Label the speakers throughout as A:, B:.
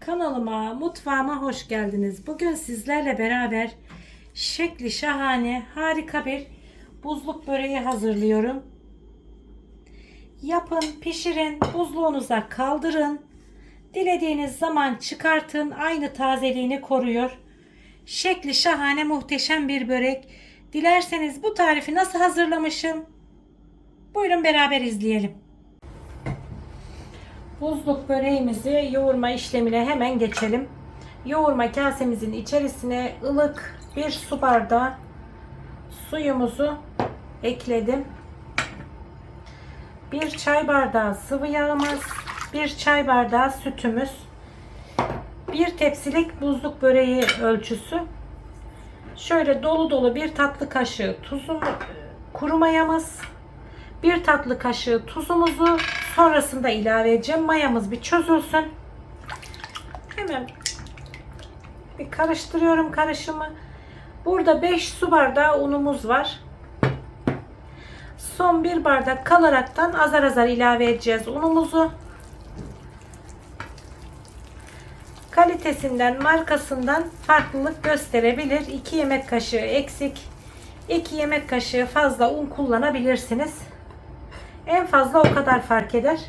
A: Kanalıma, mutfağıma hoş geldiniz. Bugün sizlerle beraber şekli şahane, harika bir buzluk böreği hazırlıyorum. Yapın, pişirin, buzluğunuza kaldırın. Dilediğiniz zaman çıkartın. Aynı tazeliğini koruyor. Şekli şahane, muhteşem bir börek. Dilerseniz bu tarifi nasıl hazırlamışım? Buyurun beraber izleyelim. Buzluk böreğimizi yoğurma işlemine hemen geçelim. Yoğurma kasemizin içerisine ılık bir su bardağı suyumuzu ekledim. Bir çay bardağı sıvı yağımız, bir çay bardağı sütümüz, bir tepsilik buzluk böreği ölçüsü. Şöyle dolu dolu bir tatlı kaşığı tuzum, kuru mayamız, bir tatlı kaşığı tuzumuzu sonrasında ilave edeceğim. Mayamız bir çözülsün. Hemen bir karıştırıyorum karışımı. Burada 5 su bardağı unumuz var. Son bir bardak kalaraktan azar azar ilave edeceğiz unumuzu. Kalitesinden, markasından farklılık gösterebilir. 2 yemek kaşığı eksik, 2 yemek kaşığı fazla un kullanabilirsiniz. En fazla o kadar fark eder.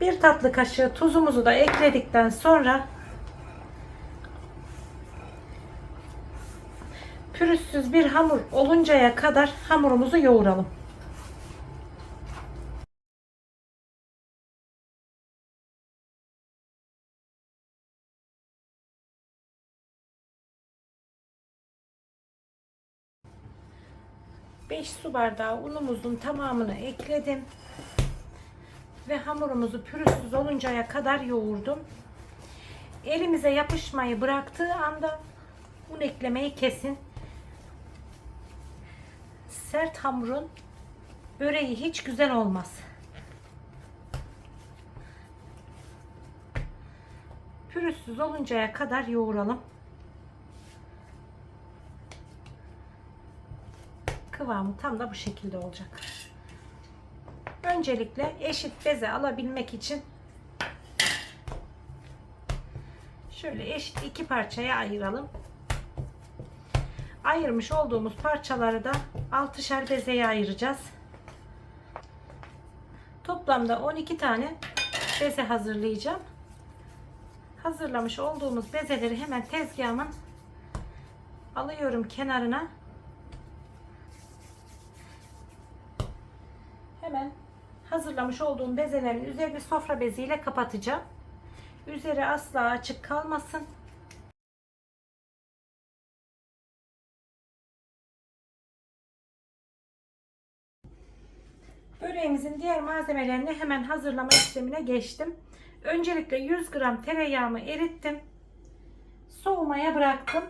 A: Bir tatlı kaşığı tuzumuzu da ekledikten sonra pürüzsüz bir hamur oluncaya kadar hamurumuzu yoğuralım. Beş su bardağı unumuzun tamamını ekledim ve hamurumuzu pürüzsüz oluncaya kadar yoğurdum. Elimize yapışmayı bıraktığı anda un eklemeyi kesin. Sert hamurun böreği hiç güzel olmaz. Pürüzsüz oluncaya kadar yoğuralım. Kıvamı tam da bu şekilde olacak. Öncelikle eşit beze alabilmek için şöyle eşit iki parçaya ayıralım. Ayırmış olduğumuz parçaları da 6'şer bezeye ayıracağız. Toplamda 12 tane beze hazırlayacağım. Hazırlamış olduğumuz bezeleri hemen tezgahımın alıyorum kenarına. Hemen hazırlamış olduğum bezelerin üzerini sofra beziyle kapatacağım. Üzeri asla açık kalmasın. Böreğimizin diğer malzemelerini hemen hazırlama işlemine geçtim. Öncelikle 100 gram tereyağımı erittim. Soğumaya bıraktım.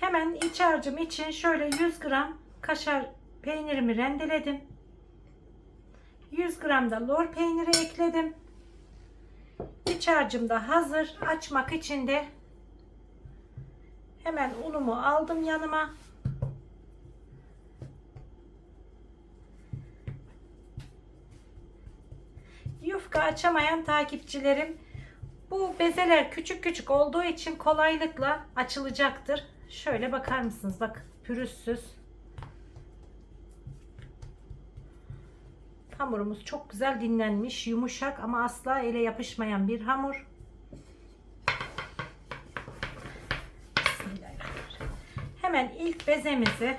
A: Hemen iç harcım için şöyle 100 gram kaşar peynirimi rendeledim. 100 gram da lor peyniri ekledim. İç harcım da hazır. Açmak için de hemen unumu aldım yanıma. Yufka açamayan takipçilerim bu bezeler küçük küçük olduğu için kolaylıkla açılacaktır. Şöyle bakar mısınız? Bak pürüzsüz. Hamurumuz çok güzel dinlenmiş, yumuşak ama asla ele yapışmayan bir hamur. Hemen ilk bezemizi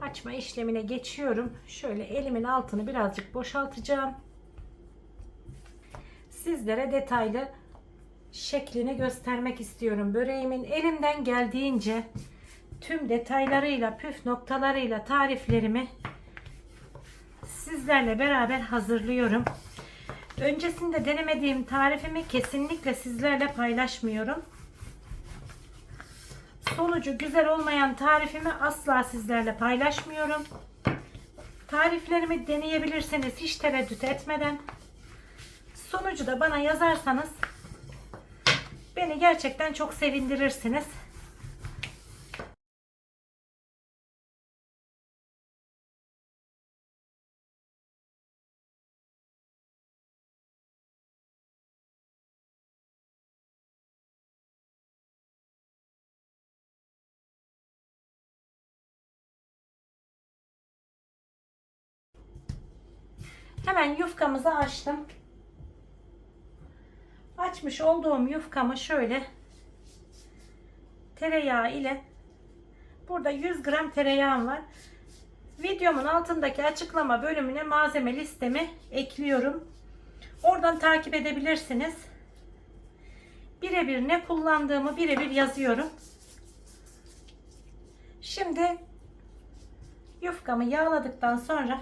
A: açma işlemine geçiyorum. Şöyle elimin altını birazcık boşaltacağım. Sizlere detaylı şeklini göstermek istiyorum. Böreğimin elimden geldiğince tüm detaylarıyla, püf noktalarıyla tariflerimi sizlerle beraber hazırlıyorum. Öncesinde denemediğim tarifimi kesinlikle sizlerle paylaşmıyorum. Sonucu güzel olmayan tarifimi asla sizlerle paylaşmıyorum. Tariflerimi deneyebilirsiniz hiç tereddüt etmeden. Sonucu da bana yazarsanız beni gerçekten çok sevindirirsiniz. Hemen yufkamızı açtım. Açmış olduğum yufkamı şöyle tereyağı ile burada 100 gram tereyağım var. Videomun altındaki açıklama bölümüne malzeme listemi ekliyorum. Oradan takip edebilirsiniz. Birebir ne kullandığımı birebir yazıyorum. Şimdi yufkamı yağladıktan sonra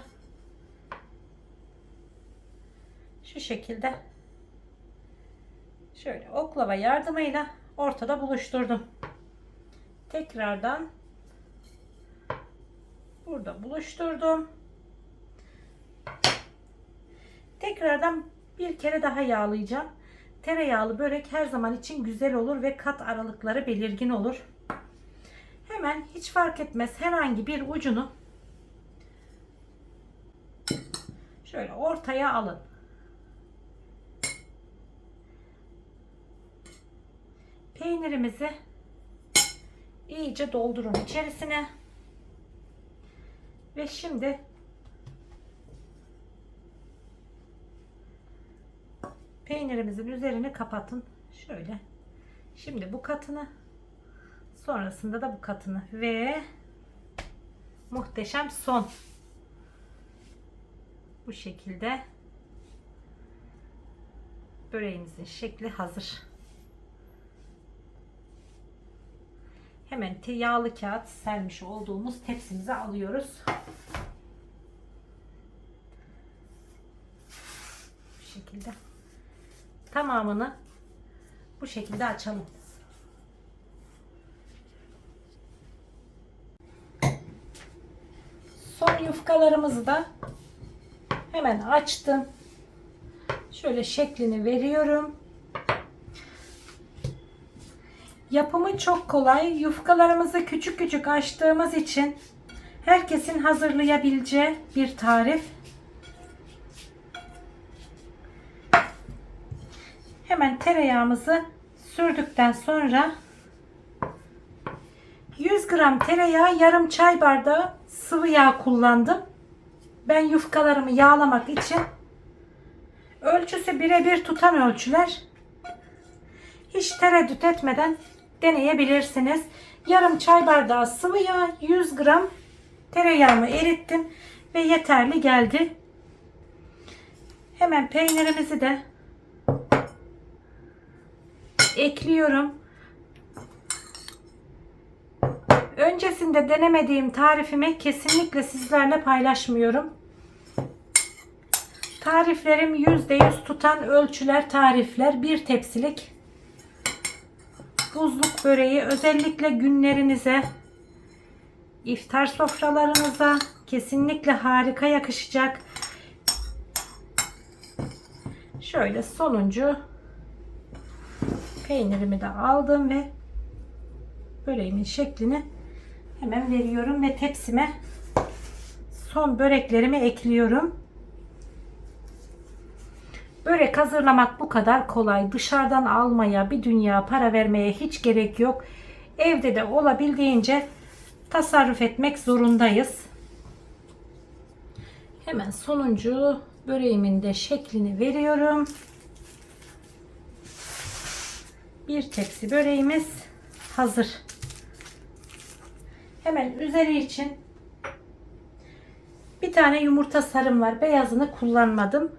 A: şu şekilde şöyle oklava yardımıyla ortada buluşturdum. Tekrardan burada buluşturdum. Tekrardan bir kere daha yağlayacağım. Tereyağlı börek her zaman için güzel olur ve kat aralıkları belirgin olur. Hemen hiç fark etmez herhangi bir ucunu şöyle ortaya alın. Peynirimizi iyice doldurun içerisine. Ve şimdi peynirimizin üzerini kapatın. Şöyle. Şimdi bu katını sonrasında da bu katını ve muhteşem son. Bu şekilde böreğimizin şekli hazır. Hemen yağlı kağıt sermiş olduğumuz tepsimize alıyoruz. Bu şekilde. Tamamını bu şekilde açalım. Son yufkalarımızı da hemen açtım. Şöyle şeklini veriyorum. Yapımı çok kolay. Yufkalarımızı küçük küçük açtığımız için herkesin hazırlayabileceği bir tarif. Hemen tereyağımızı sürdükten sonra 100 gram tereyağı yarım çay bardağı sıvı yağ kullandım. Ben yufkalarımı yağlamak için ölçüsü birebir tutan ölçüler. Hiç tereddüt etmeden deneyebilirsiniz. Yarım çay bardağı sıvı yağ, 100 gram tereyağımı erittim ve yeterli geldi. Hemen peynirimizi de ekliyorum. Öncesinde denemediğim tarifimi kesinlikle sizlerle paylaşmıyorum. Tariflerim %100 tutan ölçüler tarifler. Bir tepsilik buzluk böreği özellikle günlerinize, iftar sofralarınıza kesinlikle harika yakışacak. Şöyle sonuncu peynirimi de aldım ve böreğimin şeklini hemen veriyorum ve tepsime son böreklerimi ekliyorum. Börek hazırlamak bu kadar kolay. Dışarıdan almaya, bir dünya para vermeye hiç gerek yok. Evde de olabildiğince tasarruf etmek zorundayız. Hemen sonuncu böreğimin de şeklini veriyorum. Bir tepsi böreğimiz hazır. Hemen üzeri için bir tane yumurta sarım var. Beyazını kullanmadım.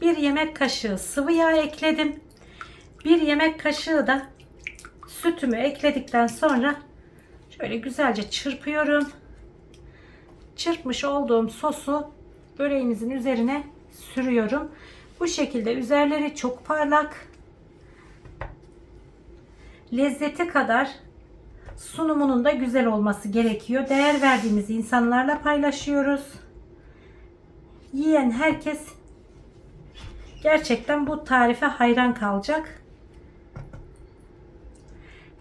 A: Bir yemek kaşığı sıvı yağ ekledim. Bir yemek kaşığı da sütümü ekledikten sonra şöyle güzelce çırpıyorum. Çırpmış olduğum sosu böreğimizin üzerine sürüyorum. Bu şekilde üzerleri çok parlak. Lezzeti kadar sunumunun da güzel olması gerekiyor. Değer verdiğimiz insanlarla paylaşıyoruz. Yiyen herkes gerçekten bu tarife hayran kalacak.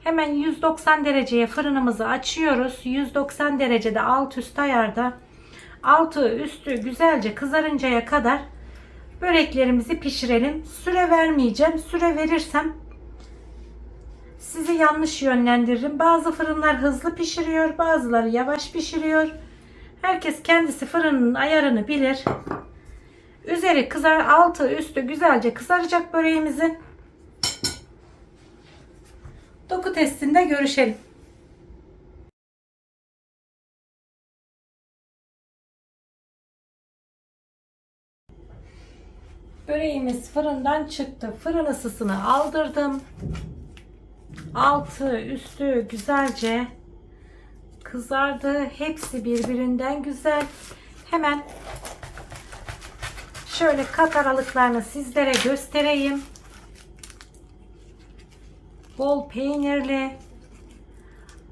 A: Hemen 190 dereceye fırınımızı açıyoruz. 190 derecede alt üst ayarda altı üstü güzelce kızarıncaya kadar böreklerimizi pişirelim. Süre vermeyeceğim. Süre verirsem sizi yanlış yönlendiririm. Bazı fırınlar hızlı pişiriyor, bazıları yavaş pişiriyor. Herkes kendisi fırının ayarını bilir. Üzeri kızar, altı üstü güzelce kızaracak böreğimizin. Doku testinde görüşelim. Böreğimiz fırından çıktı. Fırın ısısını aldırdım. Altı üstü güzelce kızardı. Hepsi birbirinden güzel. Hemen şöyle kat aralıklarını sizlere göstereyim. Bol peynirli.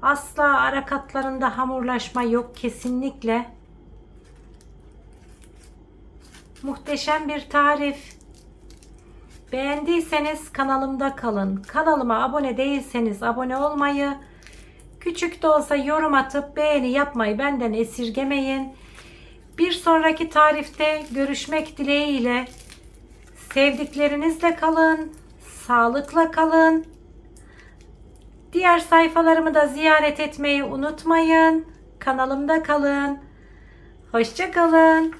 A: Asla ara katlarında hamurlaşma yok kesinlikle. Muhteşem bir tarif. Beğendiyseniz kanalımda kalın. Kanalıma abone değilseniz abone olmayı, küçük de olsa yorum atıp beğeni yapmayı benden esirgemeyin. Bir sonraki tarifte görüşmek dileğiyle. Sevdiklerinizle kalın, sağlıkla kalın. Diğer sayfalarımı da ziyaret etmeyi unutmayın. Kanalımda kalın. Hoşça kalın.